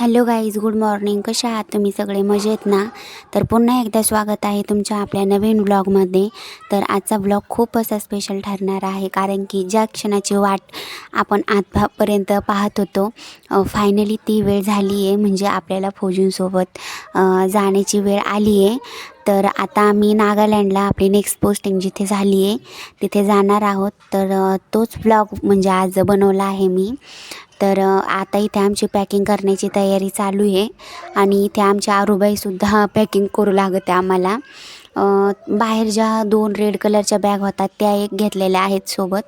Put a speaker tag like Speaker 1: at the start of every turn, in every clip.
Speaker 1: Hello guys good morning. कशा आहात तुम्ही सगळे? मजेत ना? तर पुन्हा एकदा स्वागत आहे तुमच्या आपल्या नवीन ब्लॉगमध्ये. तर आजचा ब्लॉग खूप असा स्पेशल ठरणार आहे कारण की ज्या क्षणाची वाट आपण आतापर्यंत पाहत होतो फायनली ती वेळ झाली आहे म्हणजे आपल्याला फौजींसोबत जाण्याची वेळ आली आहे तर आता आम्ही नागालँडला आपली नेक्स्ट पोस्टिंग जिथे झाली आहे तिथे जाणार आहोत. तर तोच ब्लॉग म्हणजे आज बनवला आहे मी. तर आता इथे आमची पॅकिंग करण्याची तयारी चालू आहे आणि इथे आमच्या आरूबाईसुद्धा पॅकिंग करू लागते आम्हाला. बाहेर ज्या दोन रेड कलरच्या बॅग होतात त्या एक घेतलेल्या आहेत सोबत.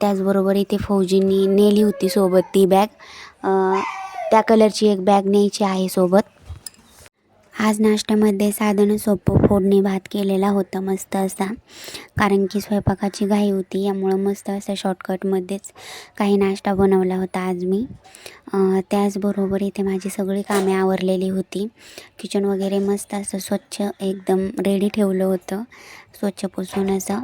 Speaker 1: त्याचबरोबर इथे फौजींनी नेली होती सोबत ती बॅग. त्या कलरची एक बॅग न्यायची आहे सोबत. आज नाश्त्यामध्ये साधनं सोपं फोडणी भात केलेला होता मस्त असा. कारण की स्वयंपाकाची घाई होती यामुळं मस्त असा शॉर्टकटमध्येच काही नाश्ता बनवला होता आज मी. त्याचबरोबर इथे माझी सगळी कामे आवरलेली होती. किचन वगैरे मस्त असं स्वच्छ एकदम रेडी ठेवलं होतं. स्वच्छ पुसून असं.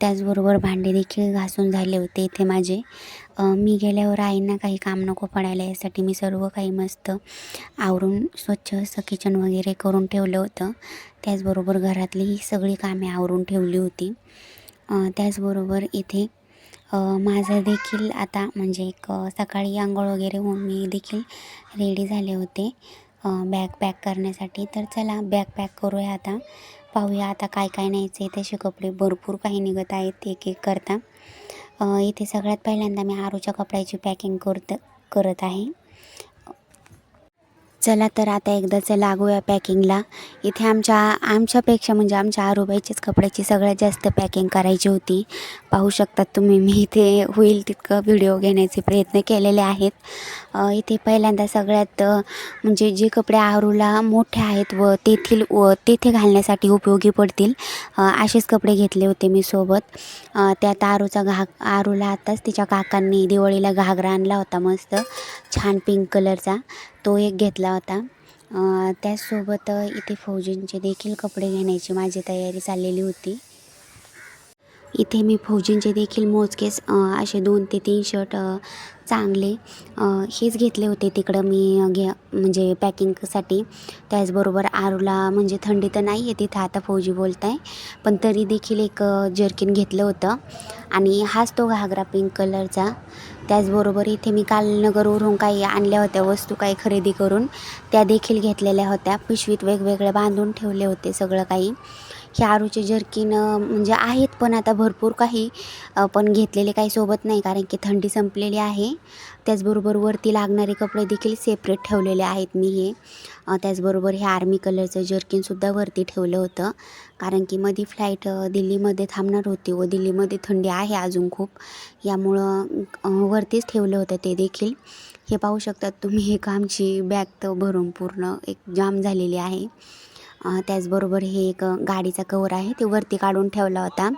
Speaker 1: त्याचबरोबर भांडे देखील घासून झाले होते इथे माझे. मी गेल्यावर आईंना काही काम नको पडायला यासाठी मी सर्व काही मस्त आवरून स्वच्छ असं किचन वगैरे करून ठेवलं होतं. त्याचबरोबर घरातली ही सगळी कामे आवरून ठेवली होती. त्याचबरोबर इथे माझं देखील आता म्हणजे एक सकाळी आंघोळ वगैरे होऊन मी देखील रेडी झाले होते. बॅग पॅक करण्यासाठी. तर चला बॅग पॅक करूया आता. पाहूया आता काय काय न्यायचं आहे तसे कपडे भरपूर काही निघत आहेत एक एक करता. इथे सगळ्यात पहिल्यांदा मी आरूच्या कपड्याची पॅकिंग करत करत आहे. चला तर आता एकदाच लागूया पॅकिंगला. इथे आमच्या आमच्यापेक्षा म्हणजे आमच्या आरुबाईच्याच कपड्याची सगळ्यात जास्त पॅकिंग करायची होती. पाहू शकतात तुम्ही मी इथे होईल तितकं व्हिडिओ घेण्याचे प्रयत्न केलेले आहेत. इथे पहिल्यांदा सगळ्यात म्हणजे जे कपडे आरूला मोठे आहेत व तेथील व तेथे घालण्यासाठी उपयोगी पडतील असेच कपडे घेतले होते मी सोबत. त्यात आरूचा घाग आरूला आताच तिच्या काकांनी दिवाळीला घागरा आणला होता मस्त छान पिंक कलरचा तो एक घेतला होता. त्याचसोबत इथे फौजींचे देखील कपडे घेण्याची माझी तयारी चाललेली होती. इथे मी फौजींचे देखील मोजकेच असे दोन ते तीन शर्ट चांगले हेच घेतले होते. तिकडं मी घ्या घे म्हणजे पॅकिंगसाठी. त्याचबरोबर आरूला म्हणजे थंडी तर नाही आहे तिथं आता फौजी बोलत आहे पण तरी देखील एक जर्किन घेतलं होतं. आणि हाच तो घागरा पिंक कलरचा त्याचबरोबर इथे मी काल नगरवरून काही आणल्या होत्या वस्तू काही खरेदी करून त्या देखील घेतलेल्या होत्या. पिशवीत वेगवेगळे बांधून ठेवले होते सगळं काही. हे आरूचे जर्किन म्हणजे आहेत पण आता भरपूर काही पण घेतलेले काही सोबत नाही कारण की थंडी संपलेली आहे. त्याचबरोबर वरती लागणारे कपडे देखील सेपरेट ठेवलेले आहेत मी हे. त्याचबरोबर हे आर्मी कलरचं जर्किनसुद्धा वरती ठेवलं होतं. कारण की मधी फ्लाईट दिल्लीमध्ये थांबणार होती व दिल्लीमध्ये थंडी आहे अजून खूप. यामुळं वरतीच ठेवलं होतं ते देखील. हे पाहू शकतात तुम्ही एक आमची बॅग तर भरून पूर्ण एक जाम झालेली आहे. त्याचबरोबर हे एक गाडीचा कवर आहे ते वरती काढून ठेवला होता.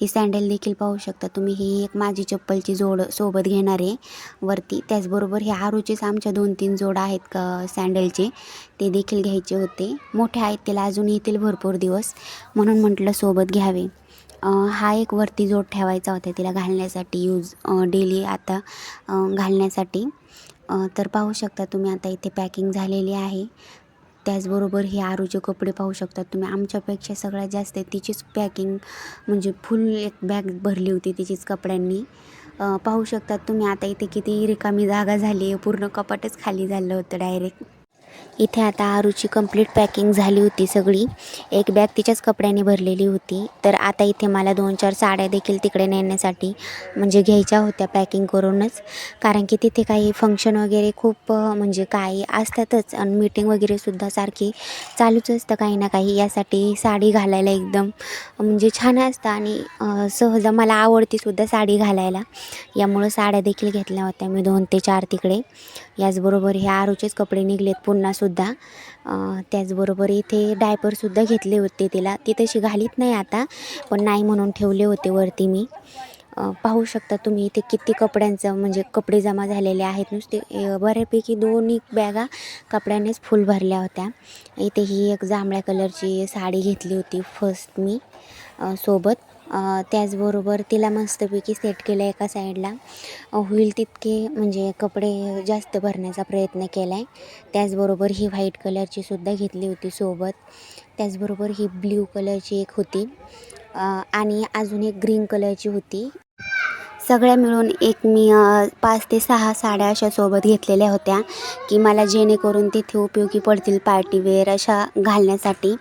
Speaker 1: ही सँडल देखील पाहू शकता तुम्ही. ही एक माझी चप्पलची जोड सोबत घेणार आहे वरती. त्याचबरोबर हे आरूचेच आमच्या दोन तीन जोड आहेत क सँडलचे ते देखील घ्यायचे होते. मोठे आहेत त्याला अजून येतील भरपूर दिवस. म्हणून म्हटलं सोबत घ्यावे. हा एक वरती जोड ठेवायचा होता तिला घालण्यासाठी यूज डेली आता घालण्यासाठी. तर पाहू शकता तुम्ही आता इथे पॅकिंग झालेली आहे. त्याचबरोबर हे आरूचे कपडे पाहू शकतात. तुम्ही आमच्यापेक्षा सगळ्यात जास्त तिचीच पॅकिंग म्हणजे फुल एक बॅग भरली होती तिचीच कपड्यांनी. पाहू शकतात तुम्ही आता इथे किती रिकामी जागा झाली आहे पूर्ण कपाटच खाली झालं होतं डायरेक्ट इथे आता आरूची कंप्लीट पॅकिंग झाली होती सगळी. एक बॅग तिच्याच कपड्याने भरलेली होती. तर आता इथे मला दोन चार साड्या देखील तिकडे नेण्यासाठी म्हणजे घ्यायच्या होत्या पॅकिंग करूनच. कारण की तिथे काही फंक्शन वगैरे खूप म्हणजे काही असतातच. आणि मीटिंग वगैरेसुद्धा सारखी चालूच असतं काही ना काही. यासाठी साडी घालायला एकदम म्हणजे छान असतं. आणि सहज मला आवडतीसुद्धा साडी घालायला. यामुळं साड्या देखील घेतल्या होत्या मी दोन ते चार तिकडे. याचबरोबर हे आरूचेच कपडे निघलेत. पुन्हा सुद्धा त्याचबरोबर इथे डायपरसुद्धा घेतले होते तिला. ती तशी घालीत नाही आता पण नाही म्हणून ठेवले होते वरती मी. पाहू शकता तुम्ही इथे किती कपड्यांचं म्हणजे कपडे जमा झालेले आहेत नुसते. बऱ्यापैकी दोन्ही बॅगा कपड्यानेच फुल भरल्या होत्या. इथे ही एक जांभळ्या कलरची साडी घेतली होती फर्स्ट मी सोबत. त्याचबरोबर तिला मस्तपैकी सेट केलं एका साईडला होईल तितके म्हणजे कपडे जास्त भरण्याचा प्रयत्न केला आहे त्याचबरोबर ही व्हाईट कलरची सुद्धा घेतली होती सोबत. त्याचबरोबर ही ब्ल्यू कलरची एक होती. आणि अजून एक ग्रीन कलरची होती. सगळ्या मिळून एक मी पाच ते सहा साड्या अशा सोबत घेतलेल्या होत्या की मला जेणेकरून तिथे उपयोगी पडतील पार्टीवेअर अशा घालण्यासाठी.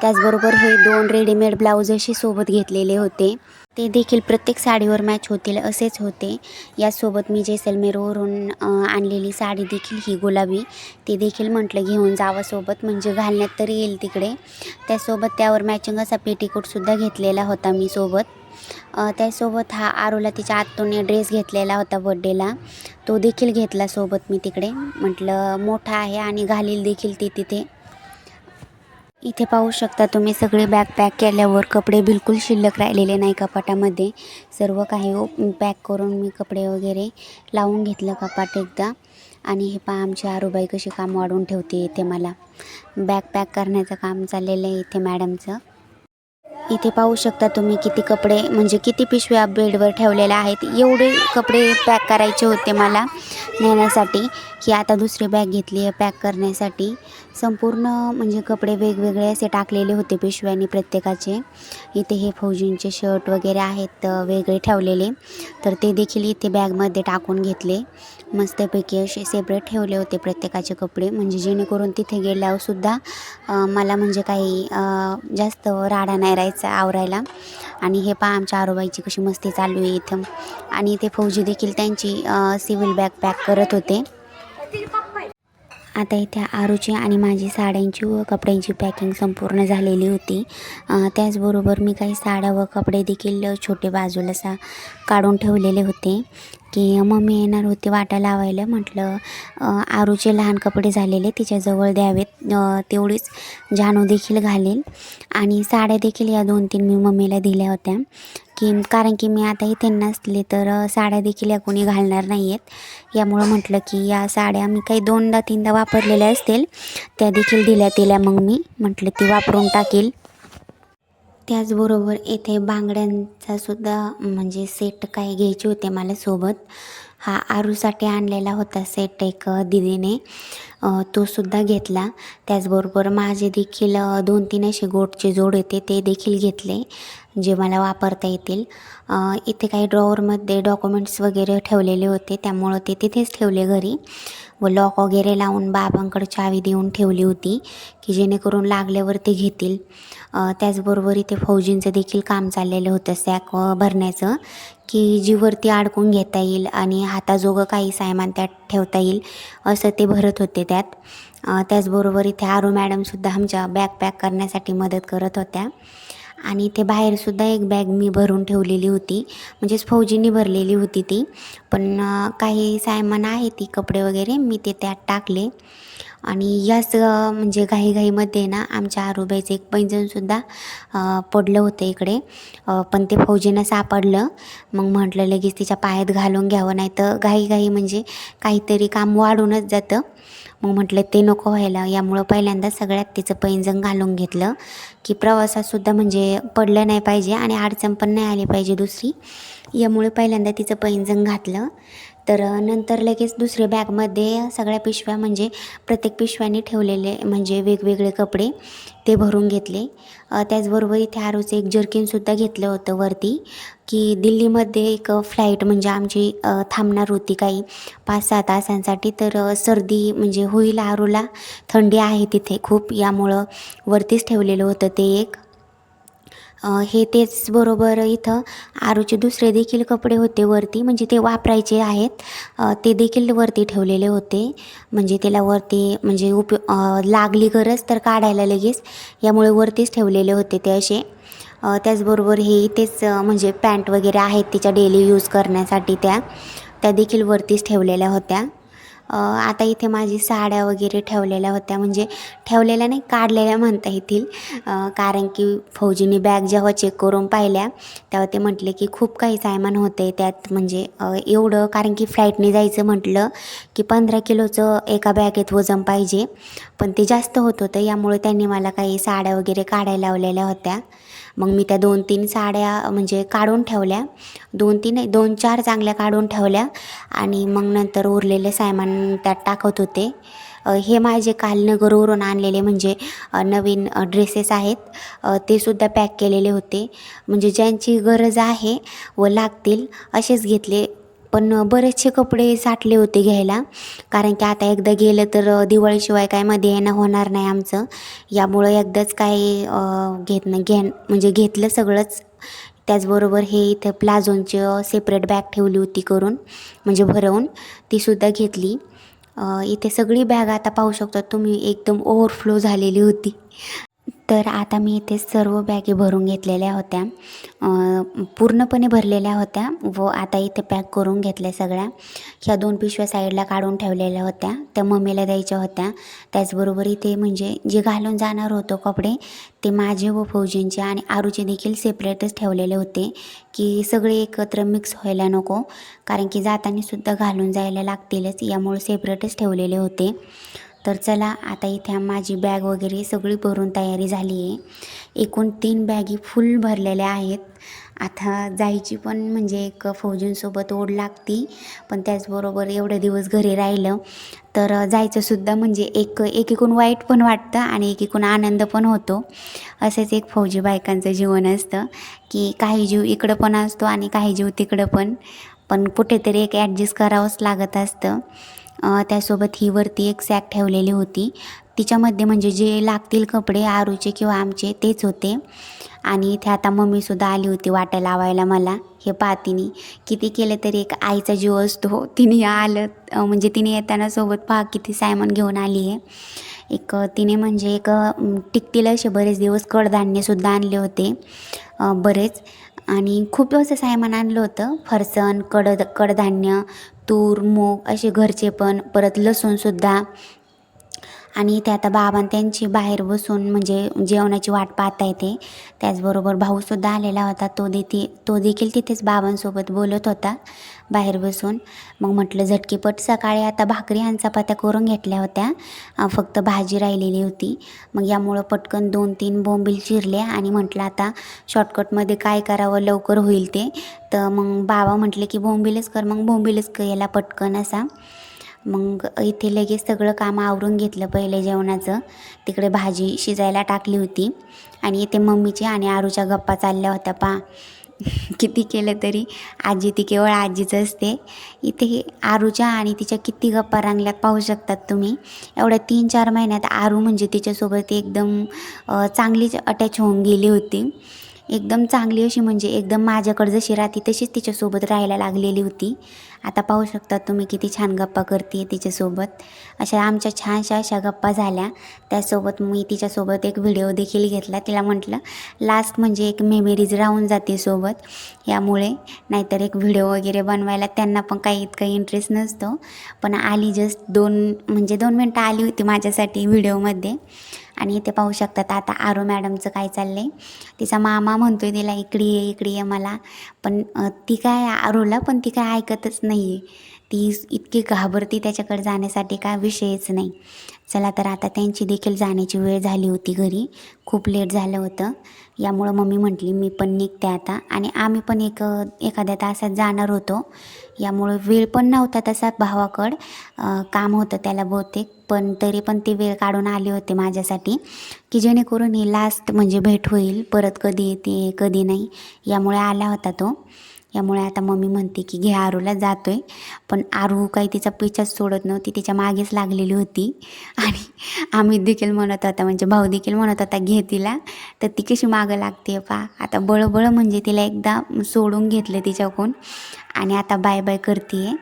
Speaker 1: त्याचबरोबर हे दोन रेडीमेड ब्लाऊज अशी सोबत घेतलेले होते. ते देखील प्रत्येक साडीवर मॅच होतील असेच होते. यासोबत मी जैसलमेरवरून आणलेली साडी देखील ही गुलाबी. ती देखील म्हटलं घेऊन जावं सोबत म्हणजे घालण्यात तरी येईल तिकडे. त्यासोबत त्यावर मॅचिंग असा पेटीकोटसुद्धा घेतलेला होता मी सोबत. त्यासोबत हा आरूला तिच्या आत्तूने ड्रेस घेतलेला होता बड्डेला तो देखील घेतला सोबत मी तिकडे. म्हटलं मोठा आहे आणि घालील देखील ती तिथे. इथे पाहू शकता तुम्ही सगळे बॅग पॅक केल्यावर कपडे बिलकुल शिल्लक राहिलेले नाही कपाटामध्ये. सर्व काही हो, पॅक करून मी कपडे वगैरे लावून घेतलं कपाट एकदा. आणि हे पहा आमची आरूबाई कशी काम वाढून ठेवते इथे मला. बॅग पॅक करण्याचं काम चाललेलं आहे इथे मॅडमचं इथे पाहू शकता तुम्ही किती कपडे म्हणजे किती पिशव्या बेडवर ठेवलेल्या आहेत. एवढे कपडे पॅक करायचे होते मला नेण्यासाठी की आता दुसरी बॅग घेतली आहे पॅक करण्यासाठी. संपूर्ण म्हणजे कपडे वेगवेगळे असे टाकलेले होते पिशव्यांनी प्रत्येकाचे. इथे हे फौजींचे शर्ट वगैरे आहेत वेगळे ठेवलेले. तर ते देखील इथे बॅगमध्ये टाकून घेतले. मस्तपैकी असे सेपरेट ठेवले होते प्रत्येकाचे कपडे. म्हणजे जेणेकरून तिथे गेल्यावरसुद्धा मला म्हणजे काही जास्त राडा नाही राहायचा. आवरायला. आणि हे पहा आमच्या आरोबाईची कशी मस्ती चालू आहे इथं. आणि इथे फौजी देखील त्यांची सिव्हिल बॅग पॅक करत होते. आता इथे आरूची आणि माझी साड्यांची व कपड्यांची पॅकिंग संपूर्ण झालेली होती. त्याचबरोबर मी काही साड्या व कपडे देखील छोटे बाजूला सा काढून ठेवलेले होते. की मम्मी येणार होती वाटा लावायला म्हटलं आरूचे लहान कपडे झालेले तिच्याजवळ द्यावेत. तेवढीच जानू देखील घालेल. आणि साड्या देखील या दोन तीन मी मम्मीला दिल्या होत्या. की कारण की मी आता इथे नसले तर साड्या देखील या कोणी घालणार नाही आहेत यामुळं म्हटलं की या साड्या मी काही दोनदा तीनदा वापरलेल्या असतील. त्या देखील दिल्या तिला मग मी. म्हटलं ती वापरून टाकेल. त्याचबरोबर येथे बांगड्यांचा सुद्धा म्हणजे सेट काही घ्यायचे होते मला सोबत. हा आरूसाठी आणलेला होता सेट एक दिदीने. तो सुद्धा घेतला. त्याचबरोबर माझे देखील दोन तीन असे गोटचे जोड होते ते देखील घेतले जे मला वापरता येतील. इथे काही ड्रॉवरमध्ये डॉक्युमेंट्स वगैरे ठेवलेले होते त्यामुळं ते तिथेच ठेवले घरी. व लॉक वगैरे लावून बाबांकडे चावी देऊन ठेवली होती की जेणेकरून लागल्यावर ते घेतील. त्याचबरोबर इथे फौजींचं देखील काम चाललेलं होतं सॅक भरण्याचं की जी वरती अडकून घेता येईल आणि हाताजोगं काही सामान त्यात ठेवता येईल असं ते भरत होते त्यात. त्याचबरोबर इथे आरू मॅडमसुद्धा आमच्या बॅग पॅक करण्यासाठी मदत करत होत्या. आणि इथे बाहेरसुद्धा एक बॅग मी भरून ठेवलेली होती. म्हणजेच फौजींनी भरलेली होती ती. पण काही सायमान आहे ती कपडे वगैरे मी ते त्यात टाकले. आणि याच म्हणजे घाईघाईमध्ये ना आमच्या आरोबाईचं एक पैंजणसुद्धा पडलं होतं इकडे. पण ते फौजीनं सापडलं. मग म्हटलं लगेच तिच्या पायात घालून घ्यावं नाही तर घाईघाई म्हणजे काहीतरी काम वाढूनच जातं. मग म्हटलं ते नको व्हायला. यामुळं पहिल्यांदा सगळ्यात तिचं पैंजण घालून घेतलं की प्रवासातसुद्धा म्हणजे पडलं नाही पाहिजे आणि अडचण पण नाही आली पाहिजे दुसरी. यामुळे पहिल्यांदा तिचं पैंजण घातलं. तर नंतर लगेच दुसऱ्या बॅगमध्ये सगळ्या पिशव्या म्हणजे प्रत्येक पिशव्याने ठेवलेले म्हणजे वेगवेगळे कपडे ते भरून घेतले. त्याचबरोबर इथे आरूचं एक जर्किनसुद्धा घेतलं होतं वरती की दिल्लीमध्ये एक फ्लाईट म्हणजे आमची थांबणार होती काही पाच सहा तासांसाठी. तर सर्दी म्हणजे होईल आरूला थंडी आहे तिथे खूप यामुळं वरतीच ठेवलेलं होतं ते एक. हे तेच बरोबर इथं आरूचे दुसरे देखील कपडे होते वरती म्हणजे ते वापरायचे आहेत. ते देखील वरती ठेवलेले होते. म्हणजे त्याला वरती म्हणजे उप लागली गरज तर काढायला लगेच यामुळे वरतीच ठेवलेले होते ते असे. त्याचबरोबर हे इथेच म्हणजे पॅन्ट वगैरे आहेत तिच्या डेली यूज करण्यासाठी त्या. त्या देखील वरतीच ठेवलेल्या होत्या. आता इथे माझी साड्या वगैरे ठेवलेल्या होत्या. म्हणजे ठेवलेल्या नाही काढलेल्या म्हणता येतील. कारण की फौजीने बॅग जेव्हा चेक करून पाहिल्या तेव्हा ते म्हटले की खूप काही सायमान होतं आहे त्यात. म्हणजे एवढं कारण की फ्लाईटने जायचं म्हटलं की पंधरा किलोचं एका बॅगेत वजन पाहिजे. पण ते जास्त होत होतं यामुळे त्यांनी मला काही साड्या वगैरे काढायला लावलेल्या होत्या. मग मी त्या दोन तीन साड्या म्हणजे काढून ठेवल्या. दोन तीन दोन चार चांगल्या काढून ठेवल्या. आणि मग नंतर उरलेले सामान त्यात टाकत होते. हे माझे काल नगरवरून आणलेले म्हणजे नवीन ड्रेसेस आहेत. ते सुद्धा पॅक केलेले होते. म्हणजे ज्यांची गरज आहे व लागतील असेच घेतले. पण बरेचसे कपडे साठले होते घ्यायला. कारण की आता एकदा गेलं तर दिवाळीशिवाय काय मध्ये येणं होणार नाही आमचं. यामुळं एकदाच काय घेत नाही घे म्हणजे घेतलं सगळंच. त्याचबरोबर हे इथं प्लाझोनचे सेपरेट बॅग ठेवली होती करून म्हणजे भरवून तीसुद्धा घेतली. इथे सगळी बॅग आता पाहू शकता तुम्ही एकदम ओव्हरफ्लो झालेली होती. तर आता मी इथे सर्व बॅगी भरून घेतलेल्या होत्या. पूर्णपणे भरलेल्या होत्या व आता इथे पॅक करून घेतल्या सगळ्या. ह्या दोन पिशव्या साईडला काढून ठेवलेल्या होत्या. त्या मम्मीला द्यायच्या होत्या. त्याचबरोबर इथे म्हणजे जे घालून जाणार होतो कपडे ते माझे व फौजींचे आणि आरूचे देखील सेपरेटच ठेवलेले होते की सगळे एकत्र मिक्स व्हायला नको. कारण की जातानासुद्धा घालून जायला लागतीलच. यामुळे सेपरेटच ठेवलेले होते. तर चला आता इथे माझी बॅग वगैरे सगळी भरून तयारी झाली आहे. एकूण तीन बॅगी फुल भरलेल्या आहेत. आता जायची पण म्हणजे एक फौजींसोबत ओढ लागती पण त्याचबरोबर एवढे दिवस घरी राहिलं. तर जायचंसुद्धा म्हणजे एक एकीकून वाईट पण वाटतं आणि एकीकून आनंद पण होतो. असेच एक फौजी बायकांचं जीवन असतं की काही जीव इकडं पण असतो आणि काही जीव तिकडं पण. पण कुठेतरी एक ॲडजस्ट करावंच लागत असतं. त्यासोबत ही वरती एक सॅक ठेवलेली होती. तिच्यामध्ये म्हणजे जे लागतील कपडे आरूचे किंवा आमचे तेच होते. आणि इथे आता मम्मीसुद्धा आली होती वाटा लावायला मला. हे पाहतिनी किती केलं तरी एक आईचा जीव असतो. तिने आलं म्हणजे तिने येताना सोबत पहा किती सायमन घेऊन आली आहे. एक तिने म्हणजे एक टिकतील असे बरेच दिवस कडधान्यसुद्धा आणले होते. बरेच. आणि खूप असं सायमान आणलं होतं. फरसन कड कडधान्य तूर मूग असे घरचे पण परत लसूणसुद्धा आणि ते आता बाबा त्यांची बाहेर बसून म्हणजे जेवणाची वाट पाहता येते त्याचबरोबर भाऊसुद्धा आलेला होता. तो देखील तो देखील तिथेच बाबांसोबत बोलत होता. बाहेर बसून. मग म्हटलं झटकीपट सकाळी आता भाकरी आणि चपात्या करून घेतल्या होत्या. फक्त भाजी राहिलेली होती. मग यामुळं पटकन दोन तीन बोंबील चिरले आणि म्हटलं आता शॉर्टकटमध्ये काय करावं लवकर होईल ते. तर मग बाबा म्हटले की बोंबीलच कर. मग बोंबीलच याला पटकन असा. मग इथे लगेच सगळं काम आवरून घेतलं पहिले जेवणाचं. तिकडे भाजी शिजायला टाकली होती. आणि इथे मम्मीची आणि आरूच्या गप्पा चालल्या होत्या पा किती केलं तरी आजी ती केवळ आजीच असते. इथे आरूच्या आणि तिच्या किती गप्पा रांगल्यात पाहू शकतात तुम्ही. एवढ्या तीन चार महिन्यात आरू म्हणजे तिच्यासोबत एकदम चांगलीच अटॅच होऊन गेली होती. एकदम चांगली अशी म्हणजे एकदम माझ्याकडे जशी राहते तशीच तिच्यासोबत राहायला लागलेली होती. आता पाहू शकता तुम्ही किती छान गप्पा करते तिच्यासोबत. अशा आमच्या छानशा अशा गप्पा झाल्या. त्यासोबत मी तिच्यासोबत एक व्हिडिओ देखील घेतला. तिला म्हटलं लास्ट म्हणजे एक मेमरीज राहून जाते सोबत. यामुळे नाहीतर एक व्हिडिओ वगैरे बनवायला त्यांना पण काही इतका इंटरेस्ट नसतो. पण आली जस्ट दोन म्हणजे दोन मिनटं आली होती माझ्यासाठी व्हिडिओमध्ये आणि इथे पाहू शकतात आता आरो मॅडमचं काय चाललं आहे तिचा मामा म्हणतो आहे तिला इकडे ये इकडे ये मला. पण ती काय आरोला पण ती काय ऐकतच नाही आहे ती इतकी घाबरती त्याच्याकडे जाण्यासाठी काय विषयच नाही. चला तर आता त्यांची देखील जाण्याची वेळ झाली होती घरी. खूप लेट झालं होतं. यामुळं मम्मी म्हटली मी पण निघते आता. आणि आम्ही पण एक एखाद्या तासात जाणार होतो. यामुळं वेळ पण नव्हता तसा भावाकड. काम होतं त्याला बहुतेक पण तरी पण ते वेळ काढून आले होते माझ्यासाठी की जेणेकरून ही लास्ट म्हणजे भेट होईल. परत कधी येते कधी नाही यामुळे आला होता तो. यामुळे आता मम्मी म्हणते की घे आरूला आहे पण आरू काही तिचा पिछाच सोडत नव्हती तिच्या मागेच लागलेली होती. आणि आम्ही देखील म्हणत होता म्हणजे भाऊ देखील म्हणत होता घे तिला. तर ती कशी मागं लागते पा. आता बळबळ म्हणजे तिला एकदा सोडून घेतलं तिच्याकडून. आणि आता बाय बाय करते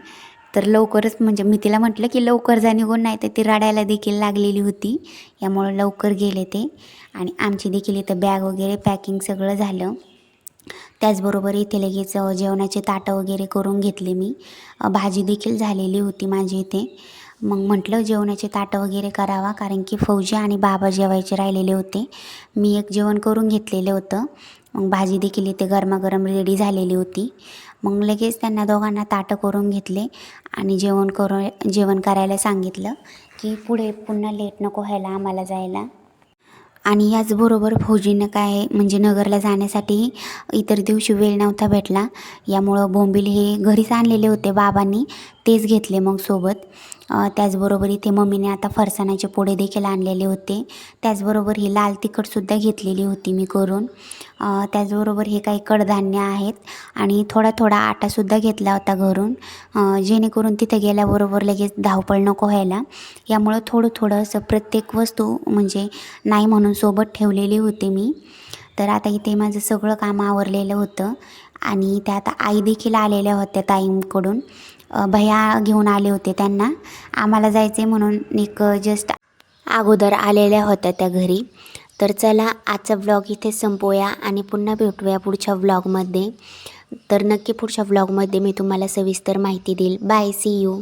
Speaker 1: तर लवकरच म्हणजे मी तिला म्हटलं की लवकर जा निघून नाही तर ती रडायला देखील लागलेली होती. यामुळं लवकर गेले ते. आणि आमची देखील इथं बॅग वगैरे पॅकिंग सगळं झालं. त्याचबरोबर इथे लगेच जेवणाचे ताटं वगैरे करून घेतले मी. भाजी देखील झालेली होती माझी इथे. मग म्हटलं जेवणाचे ताटं वगैरे करावा कारण की फौजी आणि बाबा जेवायचे राहिलेले होते. मी एक जेवण करून घेतलेलं होतं. मग भाजी देखील इथे गरमागरम रेडी झालेली होती. मग लगेच त्यांना दोघांना ताटं करून घेतले आणि जेवण करून जेवण करायला सांगितलं की पुढे पुन्हा लेट नको व्हायला आम्हाला जायला. आणि याचबरोबर फौजीनं काय म्हणजे नगरला जाण्यासाठी इतर दिवशी वेळ नव्हता भेटला. यामुळं बोंबील हे घरीच आणलेले होते बाबांनी. तेच घेतले मग सोबत. त्याचबरोबर इथे मम्मीने आता फरसाणाचे पोळे देखील आणलेले होते. त्याचबरोबर ही लाल तिखटसुद्धा घेतलेली होती मी करून. त्याचबरोबर हे काही कडधान्य आहेत आणि थोडा थोडा आटासुद्धा घेतला होता घरून. जेणेकरून तिथे गेल्याबरोबर लगेच धावपळ नको व्हायला. यामुळं थोडं थोडं असं प्रत्येक वस्तू म्हणजे नाही म्हणून सोबत ठेवलेली होती मी. तर आता इथे माझं सगळं काम आवरलेलं होतं आणि त्या आता आई देखील आलेल्या होत्या ताईंकडून. भैया घेऊन आले होते त्यांना. आम्हाला जायचे म्हणून एक जस्ट अगोदर आलेल्या होत्या त्या घरी. तर चला आजचा व्लॉग इथे संपवूया आणि पुन्हा भेटूया पुढच्या व्लॉगमध्ये तर नक्की पुढच्या व्लॉगमध्ये मी तुम्हाला सविस्तर माहिती देईल. Bye C you